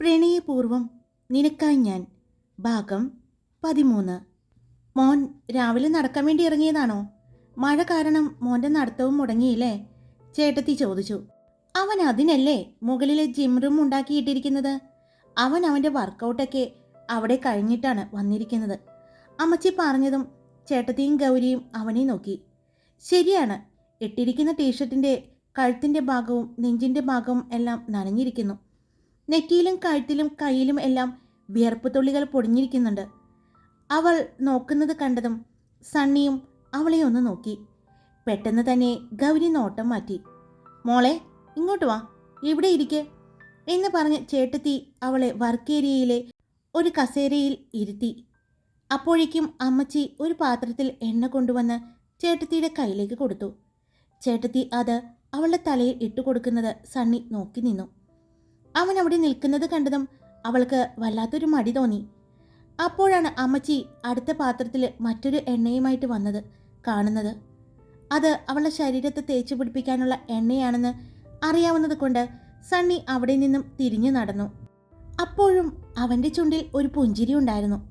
പ്രണയപൂർവം നിനക്കായി ഞാൻ. ഭാഗം പതിമൂന്ന്. മോൻ രാവിലെ നടക്കാൻ വേണ്ടി ഇറങ്ങിയതാണോ? മഴ കാരണം മോന്റെ നടത്തവും മുടങ്ങിയില്ലേ? ചേട്ടത്തി ചോദിച്ചു. അവൻ അതിനല്ലേ മുകളിലെ ജിം റൂം ഉണ്ടാക്കിയിട്ടിരിക്കുന്നത്? അവൻ അവന്റെ വർക്കൗട്ടൊക്കെ അവിടെ കഴിഞ്ഞിട്ടാണ് വന്നിരിക്കുന്നത്. അമ്മച്ചി പറഞ്ഞതും ചേട്ടത്തിയും ഗൗരിയും അവനെ നോക്കി. ശരിയാണ് ഇട്ടിരിക്കുന്ന ടീഷർട്ടിന്റെ കഴുത്തിന്റെ ഭാഗവും നെഞ്ചിന്റെ ഭാഗവും എല്ലാം നനഞ്ഞിരിക്കുന്നു. നെറ്റിയിലും കഴുത്തിലും കയ്യിലും എല്ലാം വിയർപ്പ് തുള്ളികൾ പൊടിഞ്ഞിരിക്കുന്നുണ്ട്. അവൾ നോക്കുന്നത് കണ്ടതും സണ്ണിയും അവളെ ഒന്ന് നോക്കി. പെട്ടെന്ന് തന്നെ ഗൗരി നോട്ടം മാറ്റി. മോളെ ഇങ്ങോട്ട് വാ. ഇവിടെ ഇരിക്കെ? എന്ന് പറഞ്ഞ് ചേട്ടത്തി അവളെ വർക്ക് ഏരിയയിലെ ഒരു കസേരയിൽ ഇരുത്തി. അപ്പോഴേക്കും അമ്മച്ചി ഒരു പാത്രത്തിൽ എണ്ണ കൊണ്ടുവന്ന് ചേട്ടത്തിയുടെ കയ്യിലേക്ക് കൊടുത്തു. ചേട്ടത്തി അത് അവളുടെ തലയിൽ ഇട്ടു കൊടുക്കുന്നത് സണ്ണി നോക്കി നിന്നു. അവൻ അവിടെ നിൽക്കുന്നത് കണ്ടതും അവൾക്ക് വല്ലാത്തൊരു മടി തോന്നി. അപ്പോഴാണ് അമ്മച്ചി അടുത്ത പാത്രത്തിൽ മറ്റൊരു എണ്ണയുമായിട്ട് വന്നത് കാണുന്നത്. അത് അവളുടെ ശരീരത്തെ തേച്ചു പിടിപ്പിക്കാനുള്ള എണ്ണയാണെന്ന് അറിയാവുന്നത് കൊണ്ട് സണ്ണി അവിടെ നിന്നും തിരിഞ്ഞു നടന്നു. അപ്പോഴും അവന്റെ ചുണ്ടിൽ ഒരു പുഞ്ചിരി ഉണ്ടായിരുന്നു.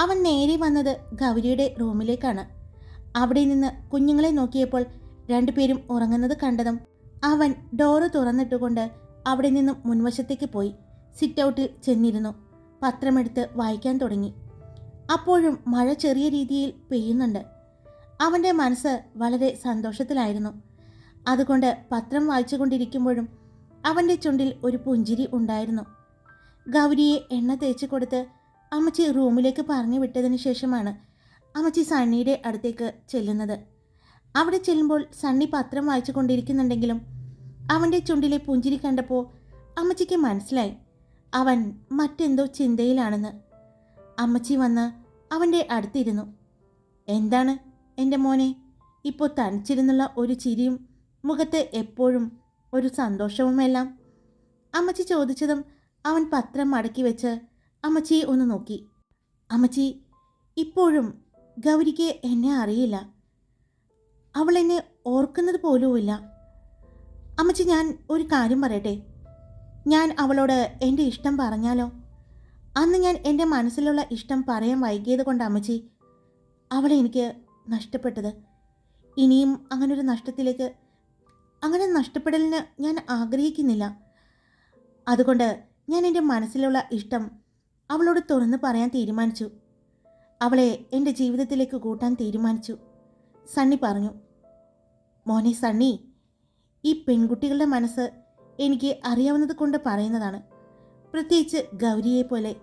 അവൻ നേരെ വന്നത് ഗൗരിയുടെ റൂമിലേക്കാണ്. അവിടെ നിന്ന് കുഞ്ഞുങ്ങളെ നോക്കിയപ്പോൾ രണ്ടുപേരും ഉറങ്ങുന്നത് കണ്ടതും അവൻ ഡോറ് തുറന്നിട്ടുകൊണ്ട് അവിടെ നിന്നും മുൻവശത്തേക്ക് പോയി സിറ്റ് ഔട്ടിൽ ചെന്നിരുന്നു. പത്രമെടുത്ത് വായിക്കാൻ തുടങ്ങി. അപ്പോഴും മഴ ചെറിയ രീതിയിൽ പെയ്യുന്നുണ്ട്. അവന്റെ മനസ്സ് വളരെ സന്തോഷത്തിലായിരുന്നു. അതുകൊണ്ട് പത്രം വായിച്ചുകൊണ്ടിരിക്കുമ്പോഴും അവന്റെ ചുണ്ടിൽ ഒരു പുഞ്ചിരി ഉണ്ടായിരുന്നു. ഗൗരിയെ എണ്ണ തേച്ച് കൊടുത്ത് അമ്മച്ചി റൂമിലേക്ക് പറഞ്ഞു വിട്ടതിന് ശേഷമാണ് അമ്മച്ചി സണ്ണിയുടെ അടുത്തേക്ക് ചെല്ലുന്നത്. അവിടെ ചെല്ലുമ്പോൾ സണ്ണി പത്രം വായിച്ചു കൊണ്ടിരിക്കുന്നുണ്ടെങ്കിലും അവന്റെ ചുണ്ടിലെ പുഞ്ചിരി കണ്ടപ്പോൾ അമ്മച്ചിക്ക് മനസ്സിലായി. അവൻ മറ്റെന്തോ ചിന്തയിലാണെന്ന്. അമ്മച്ചി വന്ന് അവന്റെ അടുത്തിരുന്നു. എന്താണ് എന്റെ മോനെ? ഇപ്പോൾ തനിച്ചിരുന്നുള്ള ഒരു ചിരിയും മുഖത്ത് എപ്പോഴും ഒരു സന്തോഷവുമെല്ലാം? അമ്മച്ചി ചോദിച്ചതും അവൻ പത്രം മടക്കി വെച്ച് അമ്മച്ചിയെ ഒന്ന് നോക്കി. അമ്മച്ചി ഇപ്പോഴും ഗൗരിക്ക് എന്നെ അറിയില്ല. അവൾ എന്നെ ഓർക്കുന്നത് പോലുമില്ല. അമ്മച്ചി ഞാൻ ഒരു കാര്യം പറയട്ടെ? ഞാൻ അവളോട് എന്റെ ഇഷ്ടം പറഞ്ഞാലോ? അന്ന് ഞാൻ എന്റെ മനസ്സിലുള്ള ഇഷ്ടം പറയാൻ വൈകിയത് കൊണ്ട് അമ്മച്ചി അവളെ എനിക്ക് നഷ്ടപ്പെട്ടത്. ഇനിയും അങ്ങനൊരു നഷ്ടത്തിലേക്ക് അങ്ങനെ നഷ്ടപ്പെടലിന് ഞാൻ ആഗ്രഹിക്കുന്നില്ല. അതുകൊണ്ട് ഞാൻ എന്റെ മനസ്സിലുള്ള ഇഷ്ടം അവളോട് തുറന്ന് പറയാൻ തീരുമാനിച്ചു. അവളെ എന്റെ ജീവിതത്തിലേക്ക് കൂട്ടാൻ തീരുമാനിച്ചു. സണ്ണി പറഞ്ഞു മോനെ സണ്ണി ഈ പെൺകുട്ടികളുടെ മനസ്സ് എനിക്ക് അറിയാവുന്നത് കൊണ്ട് പറയുന്നതാണ്. പ്രത്യേകിച്ച് ഗൗരിയെ പോലെ.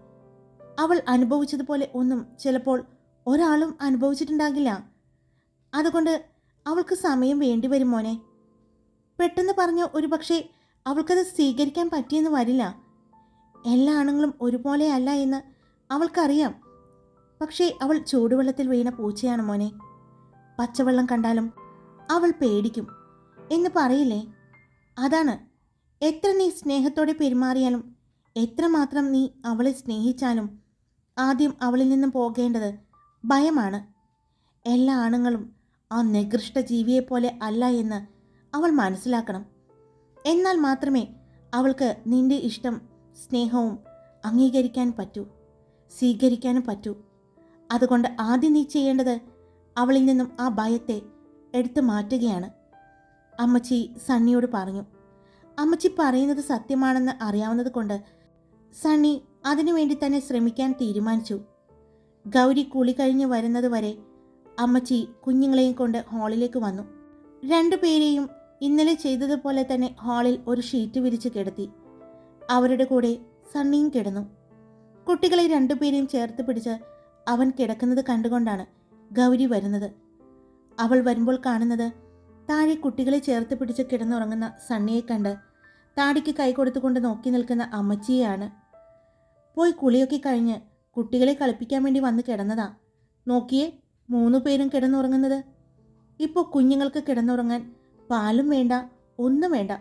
അവൾ അനുഭവിച്ചതുപോലെ ഒന്നും ചിലപ്പോൾ ഒരാളും അനുഭവിച്ചിട്ടുണ്ടാകില്ല. അതുകൊണ്ട് അവൾക്ക് സമയം വേണ്ടി വരും മോനെ. പെട്ടെന്ന് പറഞ്ഞ ഒരു പക്ഷേ അവൾക്കത് സ്വീകരിക്കാൻ പറ്റിയെന്ന് വരില്ല. എല്ലാ ആണുങ്ങളും ഒരുപോലെ അല്ല എന്ന് അവൾക്കറിയാം. പക്ഷേ അവൾ ചൂടുവെള്ളത്തിൽ വീണ പൂച്ചയാണ് മോനെ. പച്ചവെള്ളം കണ്ടാലും അവൾ പേടിക്കും. എന്ന് പറയില്ലേ? അതാണ്. എത്ര നീ സ്നേഹത്തോടെ പെരുമാറിയാലും എത്രമാത്രം നീ അവളെ സ്നേഹിച്ചാലും ആദ്യം അവളിൽ നിന്നും പോകേണ്ടത് ഭയമാണ്. എല്ലാ ആണുങ്ങളും ആ നികൃഷ്ട ജീവിയെപ്പോലെ അല്ല എന്ന് അവൾ മനസ്സിലാക്കണം. എന്നാൽ മാത്രമേ അവൾക്ക് നിന്റെ ഇഷ്ടം സ്നേഹവും അംഗീകരിക്കാൻ പറ്റൂ സ്വീകരിക്കാനും പറ്റൂ. അതുകൊണ്ട് ആദ്യം നീ ചെയ്യേണ്ടത് അവളിൽ നിന്നും ആ ഭയത്തെ എടുത്തു മാറ്റുകയാണ്. അമ്മച്ചി സണ്ണിയോട് പറഞ്ഞു. അമ്മച്ചി പറയുന്നത് സത്യമാണെന്ന് അറിയാവുന്നത് കൊണ്ട് സണ്ണി അതിനുവേണ്ടി തന്നെ ശ്രമിക്കാൻ തീരുമാനിച്ചു. ഗൗരി കുളി കഴിഞ്ഞ് വരുന്നത് വരെ അമ്മച്ചി കുഞ്ഞുങ്ങളെയും കൊണ്ട് ഹാളിലേക്ക് വന്നു. രണ്ടുപേരെയും ഇന്നലെ ചെയ്തതുപോലെ തന്നെ ഹാളിൽ ഒരു ഷീറ്റ് വിരിച്ച് കിടത്തി. അവരുടെ കൂടെ സണ്ണിയും കിടന്നു. കുട്ടികളെ രണ്ടുപേരെയും ചേർത്ത് പിടിച്ച് അവൻ കിടക്കുന്നത് കണ്ടുകൊണ്ടാണ് ഗൗരി വരുന്നത്. അവൾ വരുമ്പോൾ കാണുന്നത് താഴെ കുട്ടികളെ ചേർത്ത് പിടിച്ച് കിടന്നുറങ്ങുന്ന സണ്ണിയെ കണ്ട് താടിക്ക് കൈ കൊടുത്തുകൊണ്ട് നോക്കി നിൽക്കുന്ന അമ്മച്ചിയാണ് പോയി കുളിയൊക്കെ കഴിഞ്ഞ് കുട്ടികളെ കളിപ്പിക്കാൻ വേണ്ടി വന്ന് കിടന്നതാ. നോക്കിയേ മൂന്നു പേരും കിടന്നുറങ്ങുന്നത്. ഇപ്പോൾ കുഞ്ഞുങ്ങൾക്ക് കിടന്നുറങ്ങാൻ പാലും വേണ്ട ഒന്നും വേണ്ട.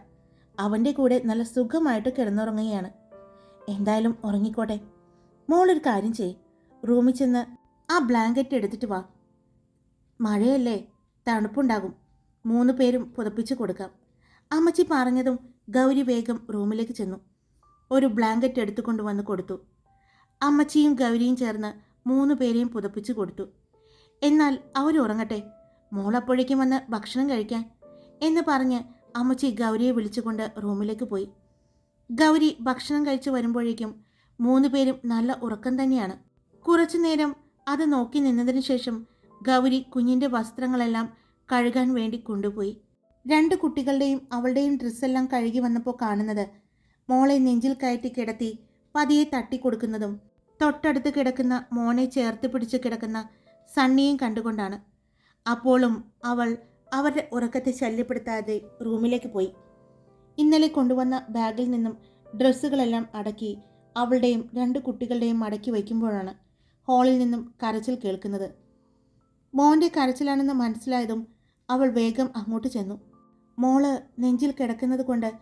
അവന്റെ കൂടെ നല്ല സുഖമായിട്ട് കിടന്നുറങ്ങുകയാണ്. എന്തായാലും ഉറങ്ങിക്കോട്ടെ. മോളൊരു കാര്യം ചെയ് റൂമിൽ ചെന്ന് ആ ബ്ലാങ്കറ്റ് എടുത്തിട്ട് വാ. മഴയല്ലേ? തണുപ്പുണ്ടാകും. മൂന്ന് പേരും പുതപ്പിച്ചു കൊടുക്കാം. അമ്മച്ചി പറഞ്ഞതും ഗൗരി വേഗം റൂമിലേക്ക് ചെന്നു. ഒരു ബ്ലാങ്കറ്റ് എടുത്തുകൊണ്ട് വന്ന് കൊടുത്തു. അമ്മച്ചിയും ഗൗരിയും ചേർന്ന് മൂന്ന് പേരെയും പുതപ്പിച്ചു കൊടുത്തു. എന്നാൽ അവരുറങ്ങട്ടെ മോളപ്പോഴേക്കും വന്ന് ഭക്ഷണം കഴിക്കാൻ എന്ന് പറഞ്ഞ് അമ്മച്ചി ഗൗരിയെ വിളിച്ചുകൊണ്ട് റൂമിലേക്ക് പോയി. ഗൗരി ഭക്ഷണം കഴിച്ചു വരുമ്പോഴേക്കും മൂന്ന് പേരും നല്ല ഉറക്കം തന്നെയാണ്. കുറച്ചു നേരം അത് നോക്കി നിന്നതിന് ശേഷം ഗൗരി കുഞ്ഞിന്റെ വസ്ത്രങ്ങളെല്ലാം കഴുകാൻ വേണ്ടി കൊണ്ടുപോയി. രണ്ട് കുട്ടികളുടെയും അവളുടെയും ഡ്രസ്സെല്ലാം കഴുകി വന്നപ്പോൾ കാണുന്നത് മോളെ നെഞ്ചിൽ കയറ്റി കിടത്തി പതിയെ തട്ടിക്കൊടുക്കുന്നതും തൊട്ടടുത്ത് കിടക്കുന്ന മോനെ ചേർത്ത് പിടിച്ച് കിടക്കുന്ന സണ്ണിയും കണ്ടുകൊണ്ടാണ്. അപ്പോഴും അവൾ അവരുടെ ഉറക്കത്തെ ശല്യപ്പെടുത്താതെ റൂമിലേക്ക് പോയി. ഇന്നലെ കൊണ്ടുവന്ന ബാഗിൽ നിന്നും ഡ്രസ്സുകളെല്ലാം അടക്കി അവളുടെയും രണ്ട് കുട്ടികളുടെയും മടക്കി വയ്ക്കുമ്പോഴാണ് ഹാളിൽ നിന്നും കരച്ചിൽ കേൾക്കുന്നത്. മോന്റെ കരച്ചിലാണെന്ന് മനസ്സിലായതും അവൾ വേഗം അങ്ങോട്ട് ചെന്നു. മോൾ നെഞ്ചിൽ കിടക്കുന്നത് കൊണ്ട്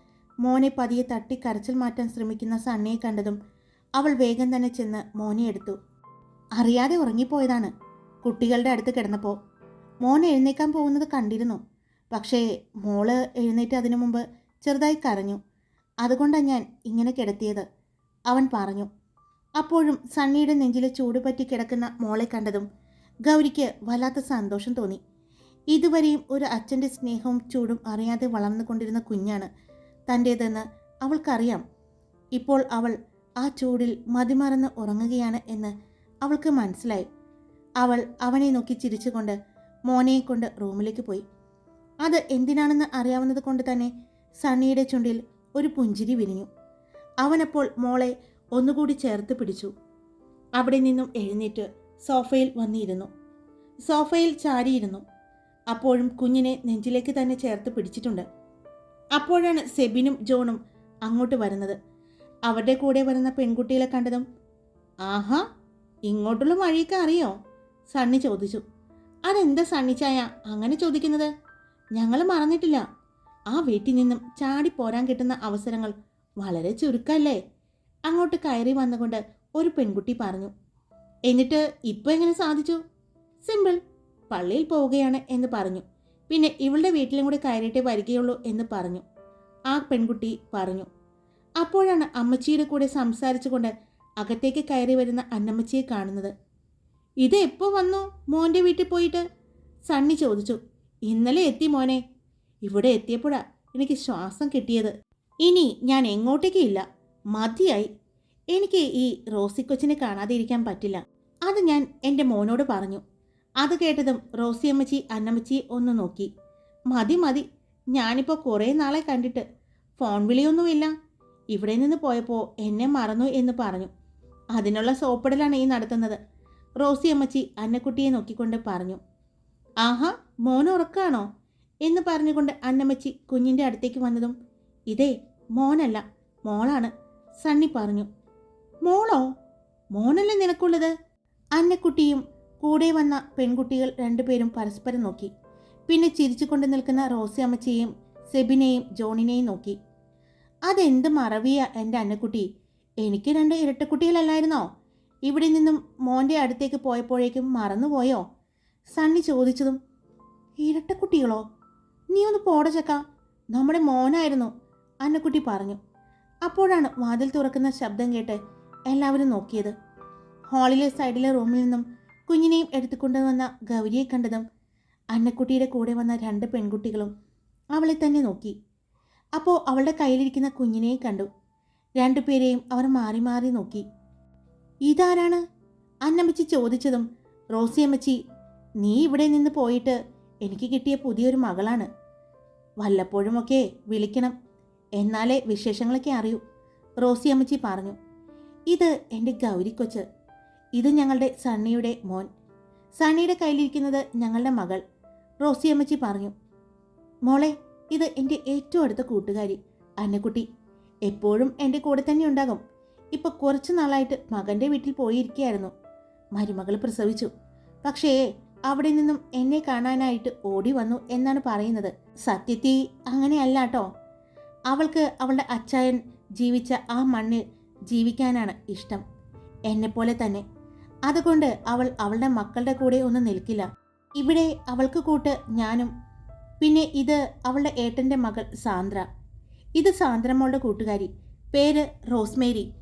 മോനെ പതിയെ തട്ടി കരച്ചിൽ മാറ്റാൻ ശ്രമിക്കുന്ന സണ്ണിയെ കണ്ടതും അവൾ വേഗം തന്നെ ചെന്ന് മോനെ എടുത്തു. അറിയാതെ ഉറങ്ങിപ്പോയതാണ്. കുട്ടികളുടെ അടുത്ത് കിടന്നപ്പോൾ മോൻ എഴുന്നേക്കാൻ പോകുന്നത് കണ്ടിരുന്നു. പക്ഷേ മോൾ എഴുന്നേറ്റ് അതിനു മുമ്പ് ചെറുതായി കരഞ്ഞു. അതുകൊണ്ടാണ് ഞാൻ ഇങ്ങനെ കിടത്തിയത് അവൻ പറഞ്ഞു. അപ്പോഴും സണ്ണിയുടെ നെഞ്ചിലെ ചൂടുപറ്റി കിടക്കുന്ന മോളെ കണ്ടതും ഗൗരിക്ക് വല്ലാത്ത സന്തോഷം തോന്നി. ഇതുവരെയും ഒരു അച്ഛന്റെ സ്നേഹവും ചൂടും അറിയാതെ വളർന്നുകൊണ്ടിരുന്ന കുഞ്ഞാണ് തന്റേതെന്ന് അവൾക്കറിയാം. ഇപ്പോൾ അവൾ ആ ചൂടിൽ മതിമറന്ന് ഉറങ്ങുകയാണ് എന്ന് അവൾക്ക് മനസ്സിലായി. അവൾ അവനെ നോക്കി ചിരിച്ചുകൊണ്ട് മോനെയും കൊണ്ട് റൂമിലേക്ക് പോയി. അത് എന്തിനാണെന്ന് അറിയാവുന്നത് കൊണ്ട് തന്നെ സണ്ണിയുടെ ചുണ്ടിൽ ഒരു പുഞ്ചിരി വിരിഞ്ഞു. അവനപ്പോൾ മോളെ ഒന്നുകൂടി ചേർത്ത് പിടിച്ചു. അവിടെ നിന്നും എഴുന്നേറ്റ് സോഫയിൽ വന്നിരുന്നു. സോഫയിൽ ചാരിയിരുന്നു. അപ്പോഴും കുഞ്ഞിനെ നെഞ്ചിലേക്ക് തന്നെ ചേർത്ത് പിടിച്ചിട്ടുണ്ട്. അപ്പോഴാണ് സെബിനും ജോണും അങ്ങോട്ട് വരുന്നത്. അവരുടെ കൂടെ വരുന്ന പെൺകുട്ടികളെ കണ്ടതും ആഹാ ഇങ്ങോട്ടുള്ള വഴിയൊക്കെ അറിയോ? സണ്ണി ചോദിച്ചു. അതെന്താ സണ്ണിച്ചായ അങ്ങനെ ചോദിക്കുന്നത്? ഞങ്ങൾ മറന്നിട്ടില്ല. ആ വീട്ടിൽ നിന്നും ചാടി പോരാൻ കിട്ടുന്ന അവസരങ്ങൾ വളരെ ചുരുക്കല്ലേ? അങ്ങോട്ട് കയറി വന്നുകൊണ്ട് ഒരു പെൺകുട്ടി പറഞ്ഞു. എന്നിട്ട് ഇപ്പോൾ എങ്ങനെ സാധിച്ചു? സിമ്പിൾ. പള്ളിയിൽ പോവുകയാണ് എന്ന് പറഞ്ഞു. പിന്നെ ഇവളുടെ വീട്ടിലും കൂടി കയറിയിട്ടേ വരികയുള്ളൂ എന്ന് പറഞ്ഞു. ആ പെൺകുട്ടി പറഞ്ഞു അപ്പോഴാണ് അമ്മച്ചിയുടെ കൂടെ സംസാരിച്ചുകൊണ്ട് അകത്തേക്ക് കയറി വരുന്ന അന്നമ്മച്ചിയെ കാണുന്നത്. ഇത് എപ്പോൾ വന്നു മോന്റെ വീട്ടിൽ പോയിട്ട്? സണ്ണി ചോദിച്ചു. ഇന്നലെ എത്തി മോനെ. ഇവിടെ എത്തിയപ്പോഴാ എനിക്ക് ശ്വാസം കിട്ടിയത്. ഇനി ഞാൻ എങ്ങോട്ടേക്കും ഇല്ല. മതിയായി. എനിക്ക് ഈ റോസിക്കൊച്ചിനെ കാണാതെ ഇരിക്കാൻ പറ്റില്ല. അത് ഞാൻ എന്റെ മോനോട് പറഞ്ഞു. അത് കേട്ടതും റോസി അമ്മച്ചി അന്നമ്മച്ചി ഒന്ന് നോക്കി. മതി മതി. ഞാനിപ്പോൾ കുറേ നാളെ കണ്ടിട്ട് ഫോൺ വിളിയൊന്നുമില്ല. ഇവിടെ നിന്ന് പോയപ്പോൾ എന്നെ മറന്നു എന്ന് പറഞ്ഞു. അതിനുള്ള സോപ്പിടലാണ് ഈ നടത്തുന്നത്. റോസി അമ്മച്ചി അന്നക്കുട്ടിയെ നോക്കിക്കൊണ്ട് പറഞ്ഞു. ആഹാ മോൻ ഉറക്കാണോ? എന്ന് പറഞ്ഞുകൊണ്ട് അന്നമ്മച്ചി കുഞ്ഞിന്റെ അടുത്തേക്ക് വന്നതും ഇതേ മോനല്ല മോളാണ് സണ്ണി പറഞ്ഞു. മോളോ? മോനല്ലേ നിനക്കുള്ളത്? അന്നക്കുട്ടിയും കൂടെ വന്ന പെൺകുട്ടികൾ രണ്ടുപേരും പരസ്പരം നോക്കി. പിന്നെ ചിരിച്ചുകൊണ്ട് നിൽക്കുന്ന റോസി അമ്മച്ചിയെയും സെബിനെയും ജോണിനെയും നോക്കി. അതെന്ത് മറവിയ എന്റെ അന്നക്കുട്ടി? എനിക്ക് രണ്ട് ഇരട്ടക്കുട്ടികളല്ലായിരുന്നോ? ഇവിടെ നിന്നും മോന്റെ അടുത്തേക്ക് പോയപ്പോഴേക്കും മറന്നുപോയോ? സണ്ണി ചോദിച്ചതും ഇരട്ടക്കുട്ടികളോ? നീ ഒന്ന് പോട ചക്ക. നമ്മുടെ മോനായിരുന്നു അന്നക്കുട്ടി പറഞ്ഞു. അപ്പോഴാണ് വാതിൽ തുറക്കുന്ന ശബ്ദം കേട്ട് എല്ലാവരും നോക്കിയത്. ഹാളിലെ സൈഡിലെ റൂമിൽ നിന്നും കുഞ്ഞിനെയും എടുത്തുകൊണ്ടുവന്ന ഗൗരിയെ കണ്ടതും അന്നക്കുട്ടിയുടെ കൂടെ വന്ന രണ്ട് പെൺകുട്ടികളും അവളെ തന്നെ നോക്കി. അപ്പോൾ അവളുടെ കയ്യിലിരിക്കുന്ന കുഞ്ഞിനെ കണ്ടു. രണ്ടുപേരെയും അവർ മാറി മാറി നോക്കി. ഇതാരാണ്? അന്നമ്മച്ചി ചോദിച്ചതും റോസി അമ്മച്ചി നീ ഇവിടെ നിന്ന് പോയിട്ട് എനിക്ക് കിട്ടിയ പുതിയൊരു മകളാണ്. വല്ലപ്പോഴുമൊക്കെ വിളിക്കണം. എന്നാലേ വിശേഷങ്ങളൊക്കെ അറിയൂ റോസി അമ്മച്ചി പറഞ്ഞു. ഇത് എന്റെ ഗൗരിക്കൊച്ച്. ഇത് ഞങ്ങളുടെ സണ്ണിയുടെ മോൻ. സണ്ണിയുടെ കയ്യിലിരിക്കുന്നത് ഞങ്ങളുടെ മകൾ. റോസി അമ്മച്ചി പറഞ്ഞു മോളെ ഇത് എന്റെ ഏറ്റവും അടുത്ത കൂട്ടുകാരി അന്നക്കുട്ടി. എപ്പോഴും എന്റെ കൂടെ തന്നെ ഉണ്ടാകും. ഇപ്പോൾ കുറച്ച് നാളായിട്ട് മകന്റെ വീട്ടിൽ പോയിരിക്കുകയായിരുന്നു. മരുമകൾ പ്രസവിച്ചു. പക്ഷേ അവിടെ നിന്നും എന്നെ കാണാനായിട്ട് ഓടി വന്നു എന്നാണ് പറയുന്നത്. സത്യത്തി അങ്ങനെയല്ല കേട്ടോ അവൾക്ക് അവളുടെ അച്ചായൻ ജീവിച്ച ആ മണ്ണിൽ ജീവിക്കാനാണ് ഇഷ്ടം. എന്നെപ്പോലെ തന്നെ അതുകൊണ്ട് അവൾ അവളുടെ മക്കളുടെ കൂടെ ഒന്നും നിൽക്കില്ല. ഇവിടെ അവൾക്ക് കൂട്ട് ഞാനും. പിന്നെ ഇത് അവളുടെ ഏട്ടന്റെ മകൾ സാന്ദ്ര. ഇത് സാന്ദ്രമ്മളുടെ കൂട്ടുകാരി. പേര് റോസ്മേരി.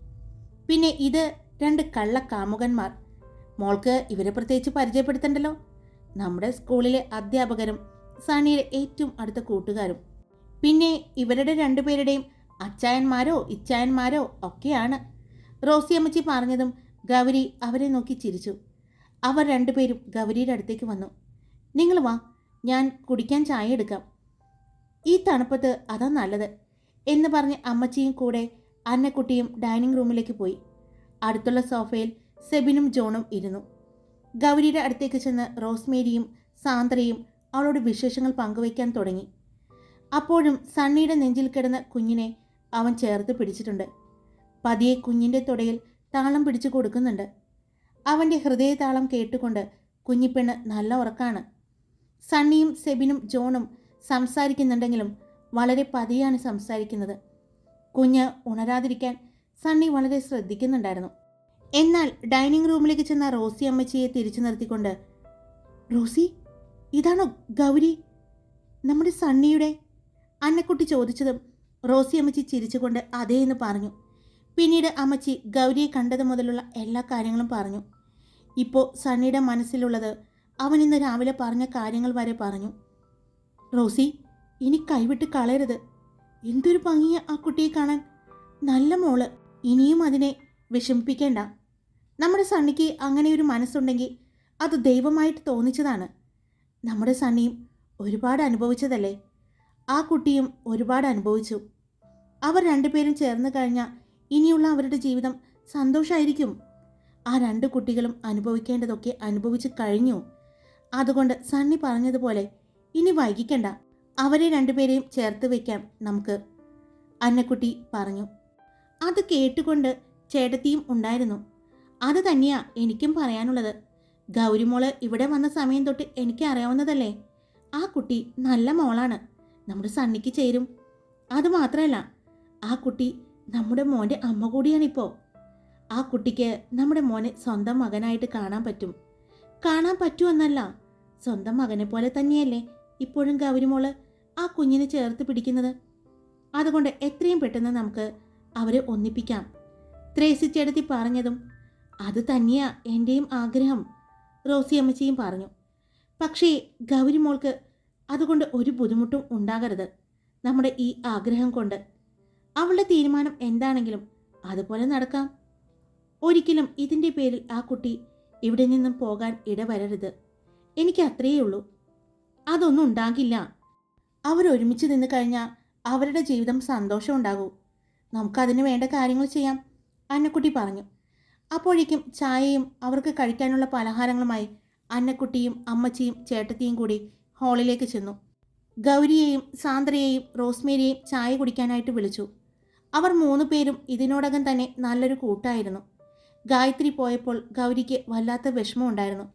പിന്നെ ഇത് രണ്ട് കള്ള കാമുകന്മാർ. മോൾക്ക് ഇവരെ പ്രത്യേകിച്ച് പരിചയപ്പെടുത്തണ്ടല്ലോ? നമ്മുടെ സ്കൂളിലെ അധ്യാപകരും സണിയുടെ ഏറ്റവും അടുത്ത കൂട്ടുകാരും. പിന്നെ ഇവരുടെ രണ്ടുപേരുടെയും അച്ചായന്മാരോ ഇച്ചായന്മാരോ ഒക്കെയാണ്. റോസി അമ്മച്ചി പറഞ്ഞതും ഗൗരി അവരെ നോക്കി ചിരിച്ചു. അവർ രണ്ടുപേരും ഗൗരിയുടെ അടുത്തേക്ക് വന്നു. നിങ്ങൾ വാ ഞാൻ കുടിക്കാൻ ചായ എടുക്കാം. ഈ തണുപ്പത്ത് അതാ നല്ലത് എന്ന് പറഞ്ഞ് അമ്മച്ചിയും കൂടെ അന്നക്കുട്ടിയും ഡൈനിങ് റൂമിലേക്ക് പോയി. അടുത്തുള്ള സോഫയിൽ സെബിനും ജോണും ഇരുന്നു. ഗൗരിയുടെ അടുത്തേക്ക് ചെന്ന് റോസ്മേരിയും സാന്ദ്രയും അവളോട് വിശേഷങ്ങൾ പങ്കുവയ്ക്കാൻ തുടങ്ങി. അപ്പോഴും സണ്ണിയുടെ നെഞ്ചിൽ കിടന്ന കുഞ്ഞിനെ അവൻ ചേർത്ത് പിടിച്ചിട്ടുണ്ട്. പതിയെ കുഞ്ഞിന്റെ തുടയിൽ താളം പിടിച്ചു കൊടുക്കുന്നുണ്ട്. അവന്റെ ഹൃദയതാളം കേട്ടുകൊണ്ട് കുഞ്ഞിപ്പെണ്ണ് നല്ല ഉറക്കാണ്. സണ്ണിയും സെബിനും ജോണും സംസാരിക്കുന്നുണ്ടെങ്കിലും വളരെ പതിയാണ് സംസാരിക്കുന്നത്. കുഞ്ഞ് ഉണരാതിരിക്കാൻ സണ്ണി വളരെ ശ്രദ്ധിക്കുന്നുണ്ടായിരുന്നു. എന്നാൽ ഡൈനിങ് റൂമിലേക്ക് ചെന്ന റോസി അമ്മച്ചിയെ തിരിച്ചു നിർത്തിക്കൊണ്ട് റോസി ഇതാണോ ഗൗരി? നമ്മുടെ സണ്ണിയുടെ? അന്നക്കുട്ടി ചോദിച്ചതും റോസി അമ്മച്ചി ചിരിച്ചുകൊണ്ട് അതേ എന്ന് പറഞ്ഞു. പിന്നീട് അമ്മച്ചി ഗൗരിയെ കണ്ടത് മുതലുള്ള എല്ലാ കാര്യങ്ങളും പറഞ്ഞു. ഇപ്പോൾ സണ്ണിയുടെ മനസ്സിലുള്ളത് അവൻ ഇന്ന് രാവിലെ പറഞ്ഞ കാര്യങ്ങൾ വരെ പറഞ്ഞു. റോസി ഇനി കൈവിട്ട് കളയരുത്. എന്തൊരു ഭംഗിയ ആ കുട്ടിയെ കാണാൻ. നല്ല മോൾ. ഇനിയും അതിനെ വിഷമിപ്പിക്കേണ്ട. നമ്മുടെ സണ്ണിക്ക് അങ്ങനെ ഒരു മനസ്സുണ്ടെങ്കിൽ അത് ദൈവമായിട്ട് തോന്നിച്ചതാണ്. നമ്മുടെ സണ്ണിയും ഒരുപാട് അനുഭവിച്ചതല്ലേ? ആ കുട്ടിയും ഒരുപാട് അനുഭവിച്ചു. അവർ രണ്ടുപേരും ചേർന്ന് കഴിഞ്ഞാൽ ഇനിയുള്ള അവരുടെ ജീവിതം സന്തോഷമായിരിക്കും ആ രണ്ട് കുട്ടികളും അനുഭവിക്കേണ്ടതൊക്കെ അനുഭവിച്ച് കഴിഞ്ഞു. അതുകൊണ്ട് സണ്ണി പറഞ്ഞതുപോലെ ഇനി വൈകിക്കണ്ട. അവരെ രണ്ടുപേരെയും ചേർത്ത് വയ്ക്കാം നമുക്ക് അന്നക്കുട്ടി പറഞ്ഞു. അത് കേട്ടുകൊണ്ട് ചേട്ടത്തിയും ഉണ്ടായിരുന്നു. അത് തന്നെയാ എനിക്കും പറയാനുള്ളത്. ഗൗരിമോൾ ഇവിടെ വന്ന സമയം തൊട്ട് എനിക്ക് അറിയാവുന്നതല്ലേ. ആ കുട്ടി നല്ല മോളാണ്. നമ്മുടെ സണ്ണിക്ക് ചേരും. അത് മാത്രമല്ല ആ കുട്ടി നമ്മുടെ മോന്റെ അമ്മ കൂടിയാണിപ്പോൾ ആ കുട്ടിക്ക് നമ്മുടെ മോനെ സ്വന്തം മകനായിട്ട് കാണാൻ പറ്റും. കാണാൻ പറ്റുമെന്നല്ല സ്വന്തം മകനെ പോലെ തന്നെയല്ലേ ഇപ്പോഴും ഗൗരിമോൾ ആ കുഞ്ഞിനെ ചേർത്ത് പിടിക്കുന്നത്? അതുകൊണ്ട് എത്രയും പെട്ടെന്ന് നമുക്ക് അവരെ ഒന്നിപ്പിക്കാം. ത്രേസിച്ചെടുത്തി പറഞ്ഞതും അത് തന്നെയാ എന്റെയും ആഗ്രഹം റോസി അമ്മച്ചിയും പറഞ്ഞു. പക്ഷേ ഗൗരിമോൾക്ക് അതുകൊണ്ട് ഒരു ബുദ്ധിമുട്ടും ഉണ്ടാകരുത് നമ്മുടെ ഈ ആഗ്രഹം കൊണ്ട്. അവളുടെ തീരുമാനം എന്താണെങ്കിലും അതുപോലെ നടക്കാം. ഒരിക്കലും ഇതിന്റെ പേരിൽ ആ കുട്ടി ഇവിടെ നിന്നും പോകാൻ ഇടവരരുത്. എനിക്ക് അത്രയേ ഉള്ളൂ. അതൊന്നും ഉണ്ടാകില്ല. അവരൊരുമിച്ച് നിന്ന് കഴിഞ്ഞാൽ അവരുടെ ജീവിതം സന്തോഷം ഉണ്ടാകൂ. നമുക്കതിന് വേണ്ട കാര്യങ്ങൾ ചെയ്യാം അന്നക്കുട്ടി പറഞ്ഞു. അപ്പോഴേക്കും ചായയും അവർക്ക് കഴിക്കാനുള്ള പലഹാരങ്ങളുമായി അന്നക്കുട്ടിയും അമ്മച്ചിയും ചേട്ടത്തിയും കൂടി ഹാളിലേക്ക് ചെന്നു. ഗൗരിയെയും സാന്ദ്രയെയും റോസ്മേരിയെയും ചായ കുടിക്കാനായിട്ട് വിളിച്ചു. അവർ മൂന്ന് പേരും ഇതിനോടകം തന്നെ നല്ലൊരു കൂട്ടായിരുന്നു. ഗായത്രി പോയപ്പോൾ ഗൗരിക്ക് വല്ലാത്ത വിഷമമുണ്ടായിരുന്നു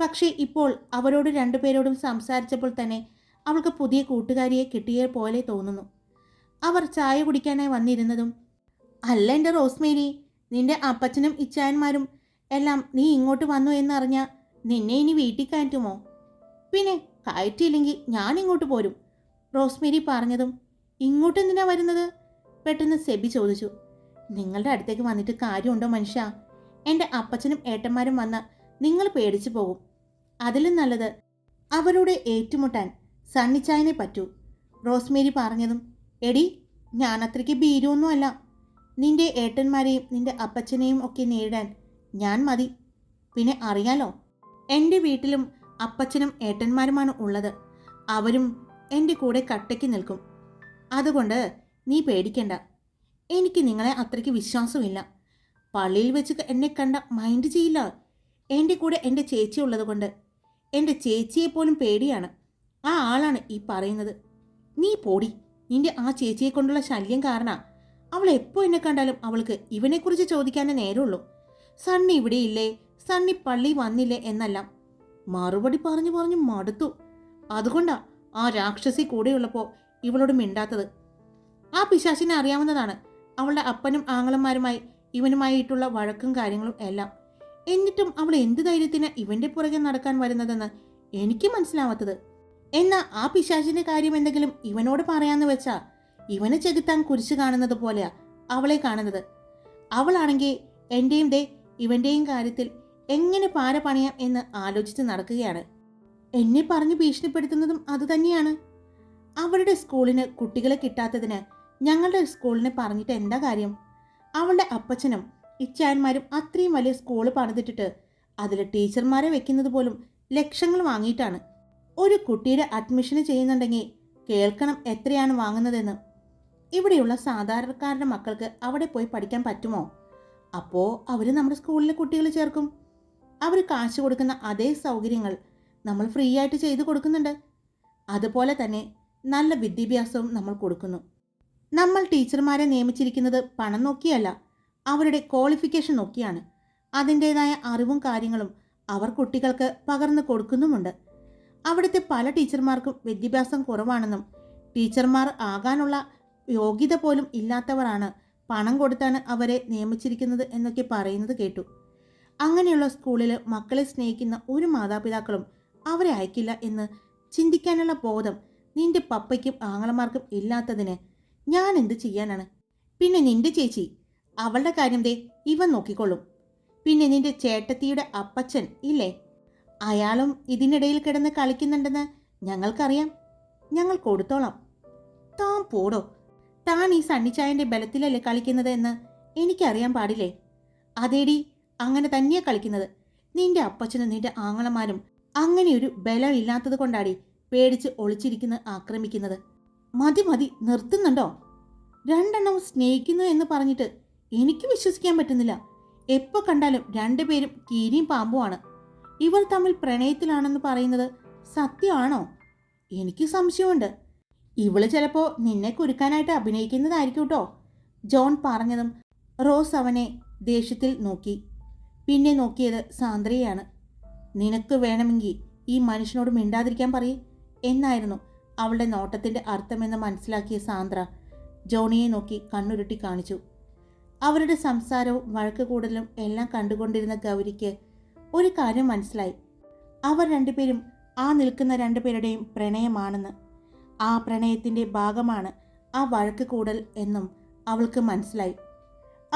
പക്ഷേ ഇപ്പോൾ അവരോട് രണ്ടുപേരോടും സംസാരിച്ചപ്പോൾ തന്നെ അവൾക്ക് പുതിയ കൂട്ടുകാരിയെ കിട്ടിയ പോലെ തോന്നുന്നു. അവർ ചായ കുടിക്കാനായി വന്നിരുന്നതും അല്ല എന്റെ റോസ്മേരി നിന്റെ അപ്പച്ചനും ഇച്ചായന്മാരും എല്ലാം നീ ഇങ്ങോട്ട് വന്നു എന്നറിഞ്ഞ നിന്നെ ഇനി വീട്ടിൽ കയറ്റുമോ? പിന്നെ കയറ്റിയില്ലെങ്കിൽ ഞാൻ ഇങ്ങോട്ട് പോരും. റോസ്മേരി പറഞ്ഞതും ഇങ്ങോട്ട് എന്തിനാ വരുന്നത്? പെട്ടെന്ന് സെബി ചോദിച്ചു നിങ്ങളുടെ അടുത്തേക്ക് വന്നിട്ട് കാര്യമുണ്ടോ മനുഷ്യ? എന്റെ അപ്പച്ചനും ഏട്ടന്മാരും വന്ന നിങ്ങൾ പേടിച്ചു പോകും. അതിലും നല്ലത് അവരുടെ ഏറ്റുമുട്ടാൻ സണ്ണിച്ചായനെ പറ്റൂ. റോസ്മേരി പറഞ്ഞതും എടി ഞാൻ അത്രയ്ക്ക് ഭീരുവൊന്നുമല്ല. നിന്റെ ഏട്ടന്മാരെയും നിന്റെ അപ്പച്ചനെയും ഒക്കെ നേരിടാൻ ഞാൻ മതി. പിന്നെ അറിയാലോ എന്റെ വീട്ടിലും അപ്പച്ചനും ഏട്ടന്മാരുമാണ് ഉള്ളത്. അവരും എന്റെ കൂടെ കട്ടയ്ക്ക് നിൽക്കും. അതുകൊണ്ട് നീ പേടിക്കണ്ട. എനിക്ക് നിങ്ങളെ അത്രയ്ക്ക് വിശ്വാസമില്ല. പള്ളിയിൽ വെച്ച് എന്നെ കണ്ട മൈൻഡ് ചെയ്യില്ല. എന്റെ കൂടെ എന്റെ ചേച്ചി ഉള്ളതുകൊണ്ട്. എന്റെ ചേച്ചിയെ പോലും പേടിയാണ്. ആ ആളാണ് ഈ പറയുന്നത്. നീ പോടി. നിന്റെ ആ ചേച്ചിയെ കൊണ്ടുള്ള ശല്യം കാരണ. അവൾ എപ്പോൾ എന്നെ കണ്ടാലും അവൾക്ക് ഇവനെക്കുറിച്ച് ചോദിക്കാനേ നേരമുള്ളൂ. സണ്ണി ഇവിടെ ഇല്ലേ? സണ്ണി പള്ളി വന്നില്ലേ എന്നല്ല. മറുപടി പറഞ്ഞു പറഞ്ഞു മടുത്തു. അതുകൊണ്ടാ ആ രാക്ഷസി കൂടെയുള്ളപ്പോൾ ഇവളോട് മിണ്ടാത്തത്. ആ പിശാചിനെ അറിയാവുന്നതാണ്. അവളുടെ അപ്പനും ആങ്ങളന്മാരുമായി ഇവനുമായിട്ടുള്ള വഴക്കും കാര്യങ്ങളും എല്ലാം. എന്നിട്ടും അവൾ എന്ത് ധൈര്യത്തിന് ഇവന്റെ പുറകെ നടക്കാൻ വരുന്നതെന്ന് എനിക്ക് മനസ്സിലാവാത്തത്. എന്നാ ആ പിശാചിന്റെ കാര്യം എന്തെങ്കിലും ഇവനോട് പറയാന്ന് വെച്ചാ ഇവനെ ചെകുത്താൻ കുരിശു കാണുന്നത് പോലെയാ അവളെ കാണുന്നത്. അവളാണെങ്കിൽ എന്റെയും ദേ ഇവന്റെയും കാര്യത്തിൽ എങ്ങനെ പാര പണിയാം എന്ന് ആലോചിച്ച് നടക്കുകയാണ്. എന്നെ പറഞ്ഞ് ഭീഷണിപ്പെടുത്തുന്നതും അതുതന്നെയാണ് അവരുടെ സ്കൂളിന് കുട്ടികളെ കിട്ടാത്തതിന് ഞങ്ങളുടെ സ്കൂളിനെ പറഞ്ഞിട്ട് എന്താ കാര്യം? അവളുടെ അപ്പച്ചനും ഇച്ചായന്മാരും അത്രയും വലിയ സ്കൂൾ പണിതിട്ടിട്ട് അതിൽ ടീച്ചർമാരെ വെക്കുന്നത് പോലും ലക്ഷങ്ങൾ വാങ്ങിയിട്ടാണ്. ഒരു കുട്ടിയുടെ അഡ്മിഷന് ചെയ്യുന്നുണ്ടെങ്കിൽ കേൾക്കണം എത്രയാണ് വാങ്ങുന്നതെന്ന്. ഇവിടെയുള്ള സാധാരണക്കാരുടെ മക്കൾക്ക് അവിടെ പോയി പഠിക്കാൻ പറ്റുമോ? അപ്പോൾ അവർ നമ്മുടെ സ്കൂളിലെ കുട്ടികൾ ചേർക്കും. അവർ കാശ് കൊടുക്കുന്ന അതേ സൗകര്യങ്ങൾ നമ്മൾ ഫ്രീ ആയിട്ട് ചെയ്തു കൊടുക്കുന്നുണ്ട്. അതുപോലെ തന്നെ നല്ല വിദ്യാഭ്യാസവും നമ്മൾ കൊടുക്കുന്നു. നമ്മൾ ടീച്ചർമാരെ നിയമിച്ചിരിക്കുന്നത് പണം നോക്കിയല്ല അവരുടെ ക്വാളിഫിക്കേഷൻ നോക്കിയാണ്. അതിന്റേതായ അറിവും കാര്യങ്ങളും അവർ കുട്ടികൾക്ക് പകർന്നു കൊടുക്കുന്നുമുണ്ട്. അവിടുത്തെ പല ടീച്ചർമാർക്കും വിദ്യാഭ്യാസം കുറവാണെന്നും ടീച്ചർമാർ ആകാനുള്ള യോഗ്യത പോലും ഇല്ലാത്തവരാണ് പണം കൊടുത്താണ് അവരെ നിയമിച്ചിരിക്കുന്നത് എന്നൊക്കെ പറയുന്നത് കേട്ടു. അങ്ങനെയുള്ള സ്കൂളിൽ മക്കളെ സ്നേഹിക്കുന്ന ഒരു മാതാപിതാക്കളും അവരെ അയക്കില്ല എന്ന് ചിന്തിക്കാനുള്ള ബോധം നിന്റെ പപ്പയ്ക്കും ആങ്ങളമാർക്കും ഇല്ലാത്തതിന് ഞാൻ എന്ത് ചെയ്യാനാണ്? പിന്നെ നിന്റെ ചേച്ചി അവളുടെ കാര്യം ദേ ഇവൻ നോക്കിക്കൊള്ളും. പിന്നെ നിന്റെ ചേട്ടത്തിയുടെ അപ്പച്ചൻ ഇല്ലേ? അയാളും ഇതിനിടയിൽ കിടന്ന് കളിക്കുന്നുണ്ടെന്ന് ഞങ്ങൾക്കറിയാം. ഞങ്ങൾ കൊടുത്തോളാം. താൻ പോടോ. താൻ ഈ സണ്ണിച്ചായന്റെ ബലത്തിലല്ലേ കളിക്കുന്നത് എന്ന് എനിക്കറിയാൻ പാടില്ലേ? അതേടി അങ്ങനെ തന്നെയാ കളിക്കുന്നത്. നിന്റെ അപ്പച്ചനും നിന്റെ ആങ്ങളമാരും അങ്ങനെയൊരു ബലമില്ലാത്തത് കൊണ്ടാടി പേടിച്ച് ഒളിച്ചിരിക്കുന്ന ആക്രമിക്കുന്നത്. മതി മതി നിർത്തുന്നുണ്ടോ? രണ്ടെണ്ണം സ്നേഹിക്കുന്നു എന്ന് പറഞ്ഞിട്ട് എനിക്ക് വിശ്വസിക്കാൻ പറ്റുന്നില്ല. എപ്പോ കണ്ടാലും രണ്ടുപേരും കീരിയും പാമ്പുമാണ് ഇവർ തമ്മിൽ പ്രണയത്തിലാണെന്ന് പറയുന്നത് സത്യമാണോ? എനിക്ക് സംശയമുണ്ട്. ഇവൾ ചിലപ്പോ നിന്നെ കുരുക്കാനായിട്ട് അഭിനയിക്കുന്നതായിരിക്കും കേട്ടോ ജോൺ പറഞ്ഞതും റോസ് അവനെ ദേഷ്യത്തിൽ നോക്കി. പിന്നെ നോക്കിയത് സാന്ദ്രയാണ് നിനക്ക് വേണമെങ്കിൽ ഈ മനുഷ്യനോട് മിണ്ടാതിരിക്കാൻ പറയേ എന്നായിരുന്നു. അവളുടെ നോട്ടത്തിന്റെ അർത്ഥമെന്ന് മനസ്സിലാക്കിയ സാന്ദ്ര ജോണിയെ നോക്കി കണ്ണുരുട്ടി കാണിച്ചു. അവരുടെ സംസാരവും വഴക്ക് കൂടലും എല്ലാം കണ്ടുകൊണ്ടിരുന്ന ഗൗരിക്ക് ഒരു കാര്യം മനസ്സിലായി. അവർ രണ്ടുപേരും ആ നിൽക്കുന്ന രണ്ടുപേരുടെയും പ്രണയമാണെന്ന്. ആ പ്രണയത്തിന്റെ ഭാഗമാണ് ആ വഴക്ക് കൂടൽ എന്നും അവൾക്ക് മനസ്സിലായി.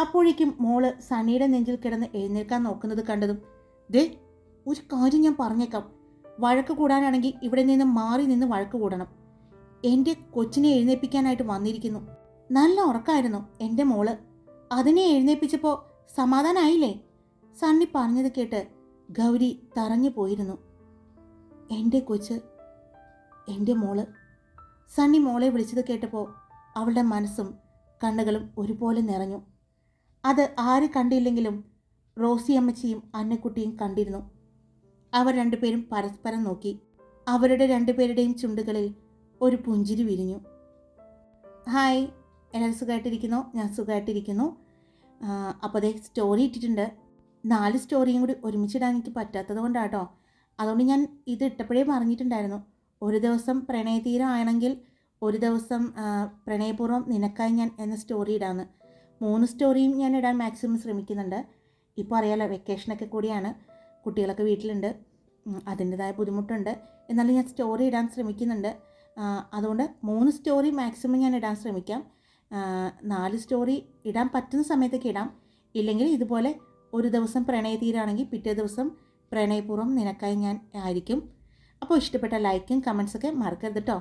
അപ്പോഴേക്കും മോൾ സണിയുടെ നെഞ്ചിൽ കിടന്ന് എഴുന്നേൽക്കാൻ നോക്കുന്നത് കണ്ടതും ദേ ഒരു കാര്യം ഞാൻ പറഞ്ഞേക്കാം. വഴക്ക് കൂടാനാണെങ്കിൽ ഇവിടെ നിന്ന് മാറി നിന്ന് വഴക്ക് കൂടണം. എന്റെ കൊച്ചിനെ എഴുന്നേൽപ്പിക്കാനായിട്ട് വന്നിരിക്കുന്നു. നല്ല ഉറക്കമായിരുന്നു എന്റെ മോൾ. അതിനെ എഴുന്നേൽപ്പിച്ചപ്പോൾ സമാധാനായില്ലേ? സണ്ണി പറഞ്ഞത് കേട്ട് ഗൗരി തറഞ്ഞു പോയിരുന്നു. എന്റെ കൊച്ച് എന്റെ മോൾ. സണ്ണി മോളെ വിളിച്ചത് കേട്ടപ്പോൾ അവളുടെ മനസ്സും കണ്ണുകളും ഒരുപോലെ നിറഞ്ഞു. അത് ആര് കണ്ടില്ലെങ്കിലും റോസി അമ്മച്ചിയും അന്നക്കുട്ടിയും കണ്ടിരുന്നു. അവർ രണ്ടുപേരും പരസ്പരം നോക്കി. അവരുടെ രണ്ടുപേരുടെയും ചുണ്ടുകളിൽ ഒരു പുഞ്ചിരി വിരിഞ്ഞു. ഹായ് എല്ലാവരും സുഖമായിട്ടിരിക്കുന്നു? ഞാൻ സുഖമായിട്ടിരിക്കുന്നു. അപ്പോൾ അതേ സ്റ്റോറി ഇട്ടിട്ടുണ്ട്. നാല് സ്റ്റോറിയും കൂടി ഒരുമിച്ചിടാൻ എനിക്ക് പറ്റാത്തത് കൊണ്ടാട്ടോ. അതുകൊണ്ട് ഞാൻ ഇത് ഇട്ടപ്പോഴേ പറഞ്ഞിട്ടുണ്ടായിരുന്നു. ഒരു ദിവസം പ്രണയതീരം ആണെങ്കിൽ ഒരു ദിവസം പ്രണയപൂർവം നിനക്കായി ഞാൻ എന്ന സ്റ്റോറി ഇടാമെന്ന് മൂന്ന് സ്റ്റോറിയും ഞാൻ ഇടാൻ മാക്സിമം ശ്രമിക്കുന്നുണ്ട്. ഇപ്പോൾ അറിയാലോ വെക്കേഷനൊക്കെ കൂടിയാണ്. കുട്ടികളൊക്കെ വീട്ടിലുണ്ട്. അതിന്റെതായ ബുദ്ധിമുട്ടുണ്ട്. എന്നാലും ഞാൻ സ്റ്റോറി ഇടാൻ ശ്രമിക്കുന്നുണ്ട്. അതുകൊണ്ട് മൂന്ന് സ്റ്റോറി മാക്സിമം ഞാൻ ഇടാൻ ശ്രമിക്കാം. നാല് സ്റ്റോറി ഇടാൻ പറ്റുന്ന സമയത്തൊക്കെ ഇടാം. ഇല്ലെങ്കിൽ ഇതുപോലെ ഒരു ദിവസം പ്രണയതീരാണെങ്കിൽ പിറ്റേ ദിവസം പ്രണയപൂർവം നിനക്കായി ഞാൻ ആയിരിക്കും. അപ്പോൾ ഇഷ്ടപ്പെട്ട ലൈക്കും കമൻസൊക്കെ മറക്കരുത് കേട്ടോ